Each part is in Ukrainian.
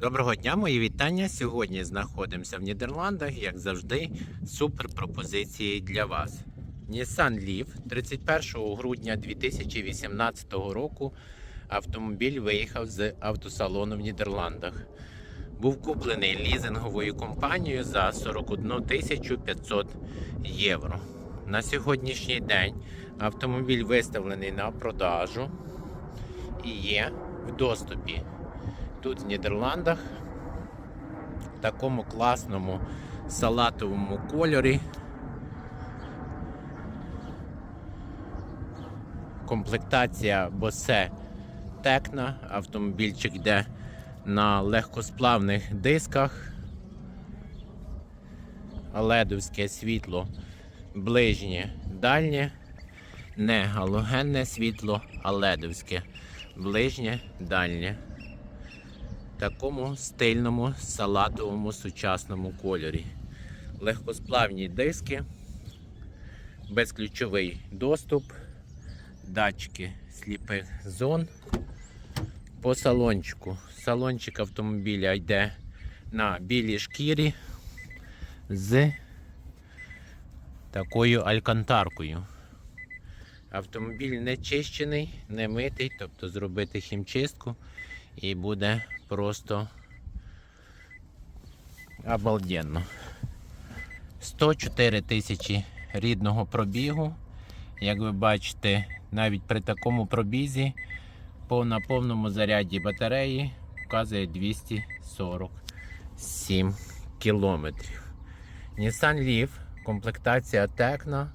Доброго дня, мої вітання. Сьогодні знаходимося в Нідерландах, як завжди, супер пропозиції для вас. Nissan Leaf 31 грудня 2018 року автомобіль виїхав з автосалону в Нідерландах. Був куплений лізинговою компанією за 41 500 євро. На сьогоднішній день автомобіль виставлений на продажу і є в доступі тут в Нідерландах в такому класному салатовому кольорі. Комплектація Bose Tecna. Автомобільчик йде на легкосплавних дисках. Ледовське світло ближнє дальнє, не галогенне світло, а ледовське ближнє дальнє такому стильному салатовому сучасному кольорі. Легкосплавні диски, безключовий доступ, датчики сліпих зон. По салончику. Салончик автомобіля йде на білій шкірі з такою алькантаркою. Автомобіль не чищений, не митий, тобто зробити хімчистку і буде просто обалденно. 104 тисячі рідного пробігу. Як ви бачите, навіть при такому пробізі по на повному заряді батареї показує 247 кілометрів. Nissan Leaf, комплектація Tecna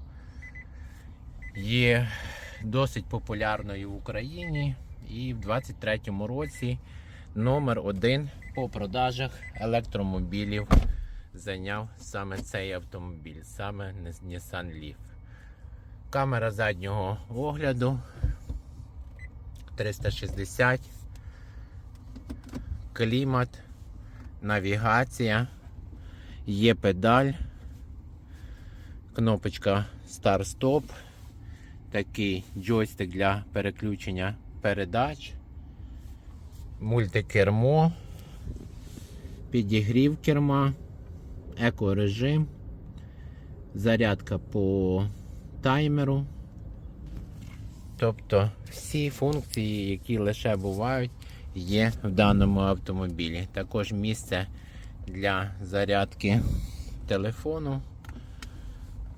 є досить популярною в Україні і в 23-му році номер один по продажах електромобілів. Зайняв саме цей автомобіль, саме Nissan Leaf. Камера заднього огляду. 360, клімат, навігація, є педаль, кнопочка старт-стоп, такий джойстик для переключення передач, мультикермо, підігрів керма, екорежим, зарядка по таймеру. Тобто всі функції, які лише бувають, є в даному автомобілі. Також місце для зарядки телефону.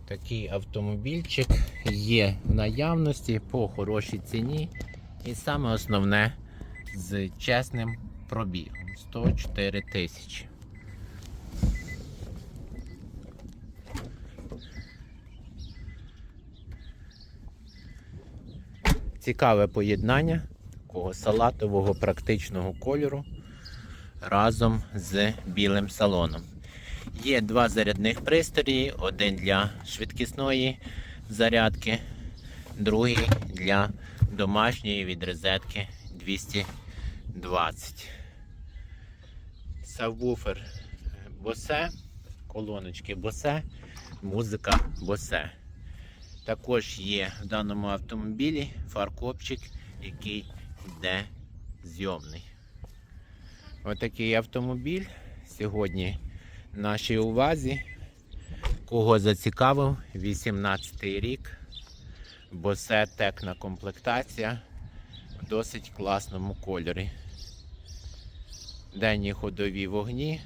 Такий автомобільчик є в наявності по хорошій ціні. І саме основне з чесним пробігом 104 тисячі. Цікаве поєднання такого салатового практичного кольору разом з білим салоном. Є два зарядних пристрої, один для швидкісної зарядки, другий для домашньої від розетки 220. Сабвуфер Bose, колоночки Bose, музика Bose. Також є в даному автомобілі фаркопчик, який йде зйомний. Отакий автомобіль сьогодні в нашій увазі. Кого зацікавив, 18 рік. Босе текна комплектація досить класному кольорі. Денні ходові вогні,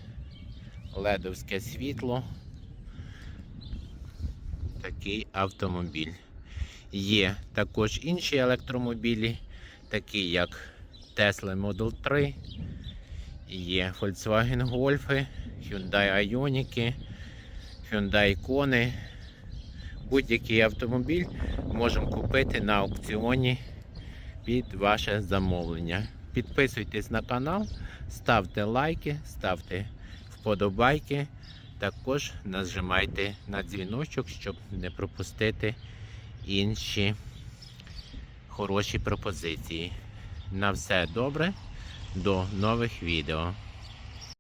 ледовське світло. Такий автомобіль. Є також інші електромобілі, такі як Tesla Model 3, є Volkswagen Golf, Hyundai Ioniq, Hyundai Kona. Будь-який автомобіль можемо купити на аукціоні під ваше замовлення. Підписуйтесь на канал, ставте лайки, ставте вподобайки. Також нажимайте на дзвіночок, щоб не пропустити інші хороші пропозиції. На все добре, до нових відео.